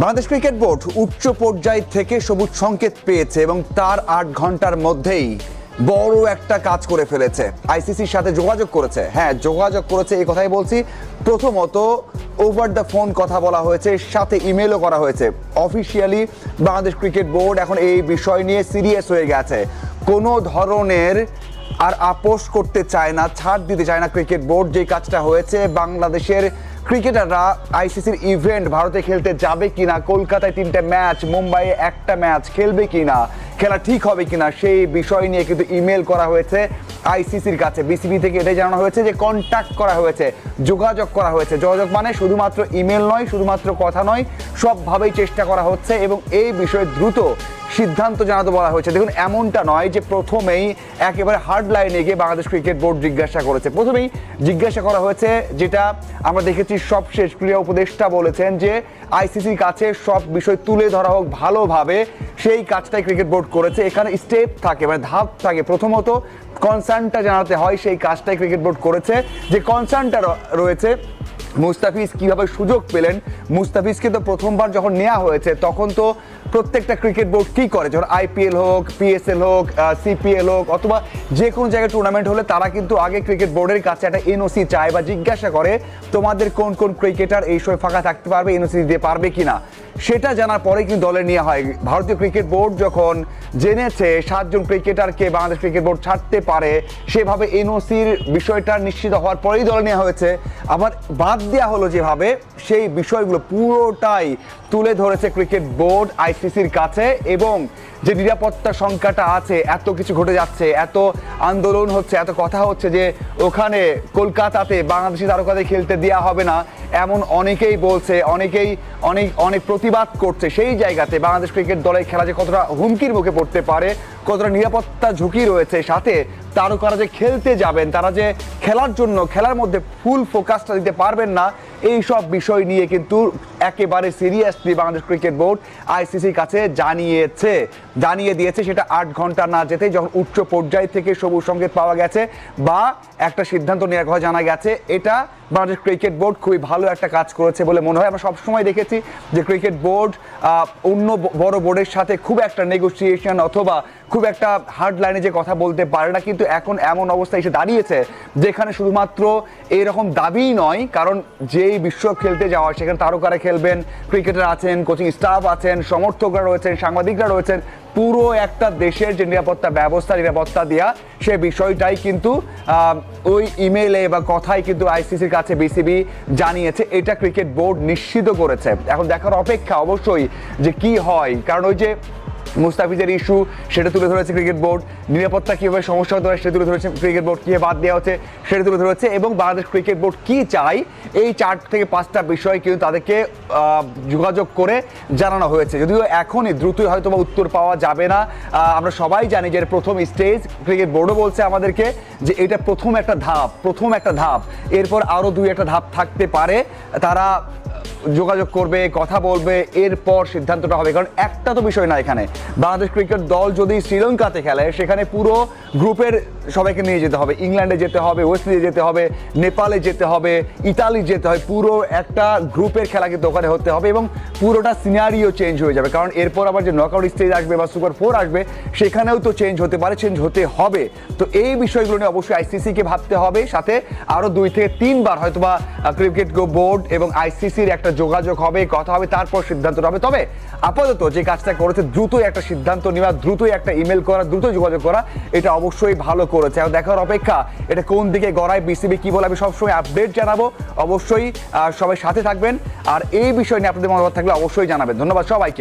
Bangladesh cricket board উচ্চ পর্যায় থেকে সবুজ সংকেত পেয়েছে এবং তার আট ঘণ্টার মধ্যেই বড় একটা কাজ করে ফেলেছে। আইসিসির সাথে যোগাযোগ করেছে। হ্যাঁ যোগাযোগ করেছে, এই কথাই বলছি। প্রথমত ওভার দ্য ফোন কথা বলা হয়েছে, সাথে ইমেলও করা হয়েছে। অফিসিয়ালি বাংলাদেশ ক্রিকেট বোর্ড এখন এই বিষয় নিয়ে সিরিয়াস হয়ে গেছে। কোনো ধরনের আর আপোষ করতে চায় না, ছাড় দিতে চায় না ক্রিকেট বোর্ড। যে কাজটা হয়েছে, বাংলাদেশের ক্রিকেটাররা আইসিসির ইভেন্ট ভারতে খেলতে যাবে কিনা, কলকাতায় তিনটে ম্যাচ, মুম্বাইয়ে একটা ম্যাচ খেলবে কিনা, খেলা ঠিক হবে কিনা, সেই বিষয় নিয়ে কিন্তু ইমেল করা হয়েছে আইসিসির কাছে। বিসিবি থেকে এটাই জানানো হয়েছে যে কন্ট্যাক্ট করা হয়েছে, যোগাযোগ করা হয়েছে। যোগাযোগ মানে শুধুমাত্র ইমেল নয়, শুধুমাত্র কথা নয়, সবভাবেই চেষ্টা করা হচ্ছে এবং এই বিষয়ে দ্রুত সিদ্ধান্ত জানাতে বলা হয়েছে। দেখুন, এমনটা নয় যে প্রথমেই একেবারে হার্ড লাইনে গিয়ে বাংলাদেশ ক্রিকেট বোর্ড জিজ্ঞাসা করেছে। প্রথমেই জিজ্ঞাসা করা হয়েছে, যেটা আমরা দেখেছি সবশেষ ক্রীড়া উপদেষ্টা বলেছেন যে আইসিসির কাছে সব বিষয় তুলে ধরা হোক ভালোভাবে, সেই কাজটাই ক্রিকেট বোর্ড করেছে। এখানে স্টেপ থাকে মানে ধাপ থাকে। প্রথমত কনসার্নটা জানাতে হয় সেই কাজটাই ক্রিকেট বোর্ড করেছে। যে কনসার্নটা রয়েছে, মুস্তাফিজ কীভাবে সুযোগ পেলেন, মুস্তাফিজকে তো প্রথমবার যখন নেওয়া হয়েছে, তখন তো প্রত্যেকটা ক্রিকেট বোর্ড কি করে? যখন আইপিএল হোক পিএসএল হোক সিপিএল হোক, অথবা যে কোনো জায়গায় টুর্নামেন্ট হলে তারা কিন্তু আগে ক্রিকেট বোর্ডের কাছে একটা এনওসি চায় বা জিজ্ঞাসা করে, তোমাদের কোন কোন ক্রিকেটার এই সময় ফাঁকা থাকতে পারবে এনওসি দিতে পারবে কিনা? সেটা জানার পরে কিন্তু দলে নেওয়া হয়। ভারতীয় ক্রিকেট বোর্ড যখন জেনেছে সাতজন ক্রিকেটারকে বাংলাদেশ ক্রিকেট বোর্ড ছাড়তে পারে, সেভাবে এনওসির বিষয়টা নিশ্চিত হওয়ার পরেই দলে নেওয়া হয়েছে। আবার বাদ দেওয়া হলো যেভাবে, সেই বিষয়গুলো পুরোটাই তুলে ধরেছে ক্রিকেট বোর্ড আইসিসির কাছে এবং যে নিরাপত্তা সংখ্যাটা আছে, এত কিছু ঘটে যাচ্ছে, এত আন্দোলন হচ্ছে, এত কথা হচ্ছে যে ওখানে কলকাতাতে বাংলাদেশি তারকাদের খেলতে দেওয়া হবে না, এমন অনেকেই বলছে, অনেকেই অনেক অনেক প্রতিবাদ করছে। সেই জায়গাতে বাংলাদেশ ক্রিকেট দলের খেলা যে কতটা হুমকির মুখে পড়তে পারে, কতটা নিরাপত্তা ঝুঁকি রয়েছে, সাথে তারকারা যে খেলতে যাবেন, তারা যে খেলার জন্য, খেলার মধ্যে ফুল ফোকাসটা দিতে পারবেন না, এই সব বিষয় নিয়ে কিন্তু একেবারে সিরিয়াসলি বাংলাদেশ ক্রিকেট বোর্ড আইসিসির কাছে জানিয়েছে। জানিয়ে দিয়েছে সেটা আট ঘণ্টা না যেতে যখন উচ্চ পর্যায় থেকে সবুজ সংকেত পাওয়া গেছে বা একটা সিদ্ধান্ত নেওয়ার কথা জানা গেছে, এটা বাংলাদেশ ক্রিকেট বোর্ড খুবই ভালো একটা কাজ করেছে বলে মনে হয়। আমরা সবসময় দেখেছি যে ক্রিকেট বোর্ড অন্য বড় বোর্ডের সাথে খুব একটা নেগোসিয়েশন অথবা খুব একটা হার্ড লাইনে যে কথা বলতে পারে না, কিন্তু এখন এমন অবস্থা এসে দাঁড়িয়েছে যেখানে শুধুমাত্র এরকম দাবিই নয়, কারণ যেই বিশ্ব খেলতে যাওয়া সেখানে তারকারা খেলবেন ক্রিকেটার আছেন কোচিং স্টাফ আছেন, সমর্থকরা রয়েছেন, সাংবাদিকরা রয়েছেন পুরো একটা দেশের যে নিরাপত্তা ব্যবস্থা, নিরাপত্তা দেওয়া সে বিষয়টাই কিন্তু ওই ইমেলে বা কথাই কিন্তু আইসিসির কাছে বিসিবি জানিয়েছে। এটা ক্রিকেট বোর্ড নিশ্চিত করেছে। এখন দেখার অপেক্ষা অবশ্যই যে কি হয়। কারণ ওই যে মুস্তাফিজের ইস্যু, সেটা তুলে ধরেছে ক্রিকেট বোর্ড। নিরাপত্তা কীভাবে সমস্যা হতে পারে, সেটা তুলে ধরেছে ক্রিকেট বোর্ড, কীভাবে বাদ দেওয়া হচ্ছে, সেটা তুলে ধরেছে। এবং বাংলাদেশ ক্রিকেট বোর্ড কি চাই এই চার থেকে পাঁচটা বিষয় কিন্তু তাদেরকে যোগাযোগ করে জানানো হয়েছে। যদিও এখনই দ্রুতই হয়তো বা উত্তর পাওয়া যাবে না আমরা সবাই জানি যে প্রথম স্টেজ ক্রিকেট বোর্ডও বলছে আমাদেরকে যে এটা প্রথম একটা ধাপ, প্রথম একটা ধাপ। এরপর আরও দুই একটা ধাপ থাকতে পারে। তারা যোগাযোগ করবে, কথা বলবে, এরপর সিদ্ধান্তটা হবে। কারণ একটা তো বিষয় না এখানে। বাংলাদেশ ক্রিকেট দল যদি শ্রীলঙ্কাতে খেলে, সেখানে পুরো গ্রুপের সবাইকে নিয়ে যেতে হবে। ইংল্যান্ডে যেতে হবে, ওয়েস্ট ইন্ডিজে যেতে হবে, নেপালে যেতে হবে, ইতালি যেতে হয়। পুরো একটা গ্রুপের খেলা কিন্তু ওখানে হতে হবে এবং পুরোটা সিনারিও চেঞ্জ হয়ে যাবে। কারণ এরপর আবার যে নকআউট স্টেজ আসবে বা সুপার ফোর আসবে, সেখানেও তো চেঞ্জ হতে পারে চেঞ্জ হতে হবে। তো এই বিষয়গুলো নিয়ে অবশ্যই আইসিসিকে ভাবতে হবে। সাথে আরও দুই থেকে তিনবার হয়তোবা ক্রিকেট বোর্ড এবং আইসিসির একটা যোগাযোগ হবে, কথা হবে, তারপর সিদ্ধান্ত হবে। তবে আপাতত যে কাজটা করেছে, দ্রুতই একটা সিদ্ধান্ত নেওয়া, দ্রুতই একটা ইমেল করা, দ্রুত যোগাযোগ করা, এটা অবশ্যই ভালো করেছে। আর দেখার অপেক্ষা, এটা কোন দিকে গড়ায় বিসিবি কি বলে আমি সবসময় আপডেট জানাব। অবশ্যই সবাই সাথে থাকবেন। আর এই বিষয় নিয়ে আপনাদের মতামত থাকলে অবশ্যই জানাবেন। ধন্যবাদ সবাইকে।